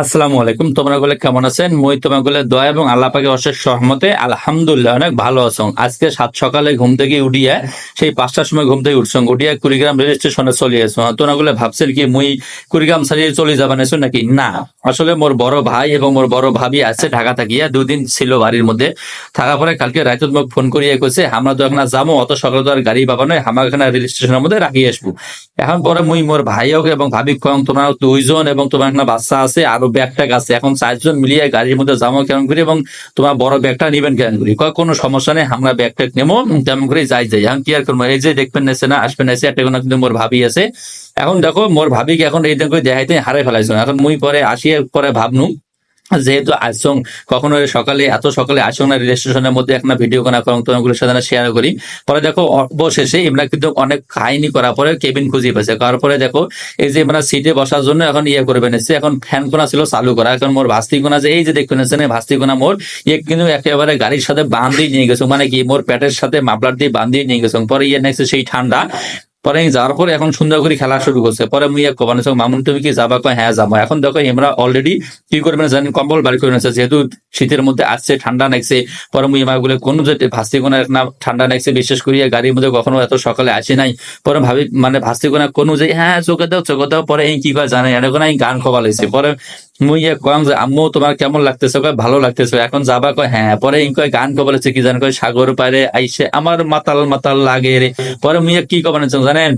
আসসালামু আলাইকুম। তোমরা বলে কেমন আছেন? মই তোমার বলে দয়া এবং আল্লাহ পাকে অশেষ সহমতে আলহামদুলিল্লাহ অনেক ভালো আছো। আজকে সাত সকালে ঘুম থেকে উঠিয়া, সেই পাঁচটার সময় ঘুম থেকে উঠছো, উঠিয়া কুড়িগ্রাম রেল স্টেশনে চলে এসো তোমরা বলে ভাবছেন কি, মুই কুড়িগ্রাম ছাড়িয়ে চলে যাবেন এসো নাকি? না। আসলে মোর বড় ভাই এবং মোর বড় ভাবি আছে ঢাকা থাকিয়া দুদিন ছিল বাড়ির মধ্যে। থাকার পরে কালকে রাইতত মোক ফোন করিয়া কইছে, আমরা তো এখন যাব, অত সকালে তো আর গাড়ি পাবা নয় আমার এখানে রেল স্টেশনের মধ্যে রাখি আসব। এখন পরে মুই মোর ভাই হোক এবং ভাবি কম তোমার দুইজন এবং তোমার একটা বাচ্চা আছে, আরও ব্যাগ ব্যাগটা আছে। এখন চারজন মিলিয়ে গাড়ির মধ্যে যাব কেমন করি এবং তোমার বড় ব্যাগটা নিবেন কেমন করি? কোনো সমস্যা নেই, আমরা ব্যাগটা নেব, তেমন করে যাই যাই। এখন কি আর করব? এই যে দেখবেন নেছে না আসবেন এসে একটা কোনো কিন্তু মোর ভাবি আছে। এখন দেখো, মোর ভাবিকে এখন এই দেখো দেখাইতে হারাই ফেলাইছো। এখন মুই পরে আসিয়ে পরে ভাবনু যেহেতু আসং কখনো সকালে, এত সকালে আসং না রেল স্টেশনের মধ্যে একটা ভিডিও করা করং তোমাগুলোর সাথে শেয়ার করি। পরে দেখো, অবশেষে আমরা কিন্তু অনেক কাহিনী করার পরে কেবিন খুঁজে পেয়েছে। করার পরে দেখো, এই যে আমরা সিটে বসার জন্য এখন ইয়ে করবেন এসে এখন ফ্যান কোনা ছিল চালু করা। এখন মোর ভাস্তি কোনা যে, এই যে দেখবেন এসে ভাস্তি কোনা মোর ইয়ে কিন্তু একেবারে গাড়ির সাথে বান্ধিয়ে নিয়ে গেছে। মানে কি, মোর পেটের সাথে মাপলার দিয়ে বান্ধিয়ে নিয়ে গেছে। পরে ইয়ে নেক্সট সেই ঠান্ডা। পরে যাওয়ার পরে এখন সুন্দর করে খেলা শুরু করছে। পরে মুই কবানে মামুন, তুমি কি যাবা? কয় হ্যাঁ যাব। এখন দেখো আমরা অলরেডি কি করবেন জানেন কম্বল বাড়ি করে নিয়েছে যেহেতু শীতের মধ্যে আসছে, ঠান্ডা নাকছে পরে মুই আমারগুলো কোনো যে ভাস্তি কোনা না ঠান্ডা নাকছে বিশেষ করে গাড়ির মধ্যে কখনো এত সকালে আসে নাই। পরে ভাবি মানে ভাস্তি কোনা কোনো যে হ্যাঁ চোখে দাও চোখে দাও। পরে এই কি করে জানে এখন আমি গান খোবা লাগছে। পরে মুই ইয়ে কম যে, আম্মু তোমার কেমন লাগতেছে? কয়, ভালো লাগতেছে। এখন যাবা কয় হ্যাঁ। পরে ইন কয়, গান কবলেছে কি জান? কয় সাগর পারে আইসে আমার মাতাল মাতাল লাগে রে পরে মুই কি কবা জানেন?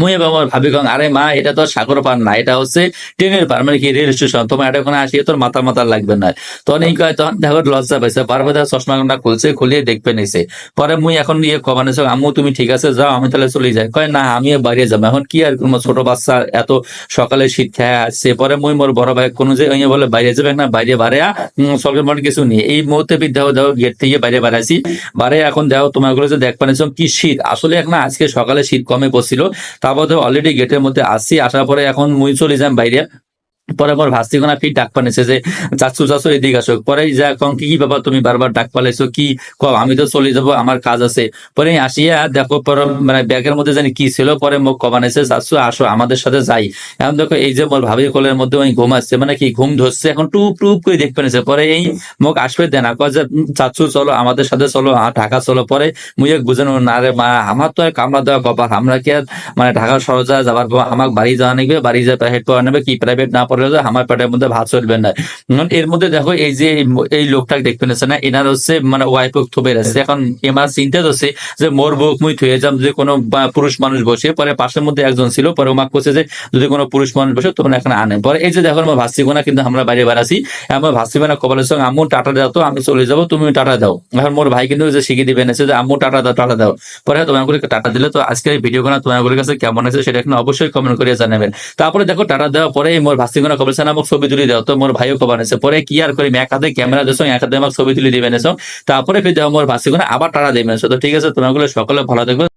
মুই বাবার ভাবি কং, আরে মা, এটা তো সাগর পার না, এটা হচ্ছে ট্রেনের পার মানে কি রেল স্টেশন, তোমার এটা ওখানে আসিয়ে তোর মাথা মাথা লাগবে না। তখন এই কয়, তখন দেখো লজ্জা পাইছে পারবে চশমা ঘণ্টা খুলছে, খুলিয়ে দেখবে নিছে। পরে মুই এখন ইয়ে কমানেছে আম্মু, তুমি ঠিক আছে, যাও, আমি তাহলে চলে যাই। কয়, না আমি বাইরে যাব। এখন কি আর কোনো ছোট বাচ্চা, এত সকালে শীত খেয়ে আসছে। পরে মুই মোর বড় ভাই কোনো যে ইয়ে বলে, বাইরে যাবে না, বাইরে বাড়ে সরকার মনে কিছু নেই। এই মুহূর্তে দেখো দেখো, গেট থেকে বাইরে বাড়াইছি। বাড়ে এখন দেখো, তোমারগুলো যে দেখ পানিছ কি শীত। আসলে এখন আজকে সকালে শীত কমে পড়ছিল। তারপর অলরেডি গেটের মধ্যে আসি আসার পরে এখন মুই চলে যাম বাইরে। পরে পর ভাস্তি কোনা ফির ডাক পানিছে যে চাচু চাচু এদিকে আসো। পরে যা কম কি বাবা তুমি বারবার ডাক পালাইছো, কি কম আমি তো চলে যাব, আমার কাজ আছে। পরে আসিয়া দেখো, পর মানে ব্যাগের মধ্যে জানি কি ছিল, পরে মুখ কমানেছে চাচু আসো, আমাদের সাথে যাই। এখন দেখো, এই যে মোর ভাবি কোলের মধ্যে ওই ঘুম আসছে মানে কি ঘুম ধরছে, এখন টুপ টুপ করে দেখতে পেরেছে পরে এই মুখ আসবে দেনা, কয় যে চাচু চলো, আমাদের সাথে চলো ঢাকা চলো। পরে মুই এক বুঝানো না রে মা, আমার তো আর কামড়া দেওয়া কপাল, আমরা কি মানে ঢাকা সরজা যাবার পর আমার বাড়ি যাওয়া নিবে বাড়ি যা প্রাইভেট পড়া নেবে, কি প্রাইভেট না তো আমার পেটের মধ্যে ভাত চলবে না। এর মধ্যে দেখো এই যে এই- এই লোকটা দেখতে পেয়েছে না, এনার হচ্ছে মানে ওয়াইফ থুবে আছে। এখন এমার চিন্তা হচ্ছে যে মোর বুক মুই থুয়ে যাম যে কোনো পুরুষ মানুষ বসে, পরে পাশের মধ্যে একজন ছিল, পরে ওমাক করছে যে যদি কোনো পুরুষ মানুষ বসে, তখন এখানে আনে পরে এই যে দেখো আমার ভাসছি না কিন্তু আমরা বাইরে বেড়াছি আমার ভাসছি না কপালের সঙ্গে আম্মু টাটা দাও তো, আমি চলে যাব, তুমি টাটা দাও। এখন মোর ভাই কিন্তু যে শিখিয়ে দিবেন এসে যে আম্মু টাটা দাও টাটা দাও। পরে তোমার গুলিকে টাটা দিলে তো আজকের এই ভিডিও তোমার কাছে কেমন আছে সেটা এখন অবশ্যই কমেন্ট করে জানাবেন। তারপরে দেখো টাটা দেওয়ার পরে মোর ভাসছি কোনা কপালের সঙ্গে আমাকে ছবি তুলি দাও, তো মোর ভাইও কবা নেছে পরে কি আর করি এক হাতে ক্যামেরা দিয়েছ এক হাতে আমাকে ছবি তুলি দিবে এসো তারপরে ফির মোর ভাসি আবার টাড়া দিবে এসো তো ঠিক আছে তোমাগুলো সকলে ভালো থাকবে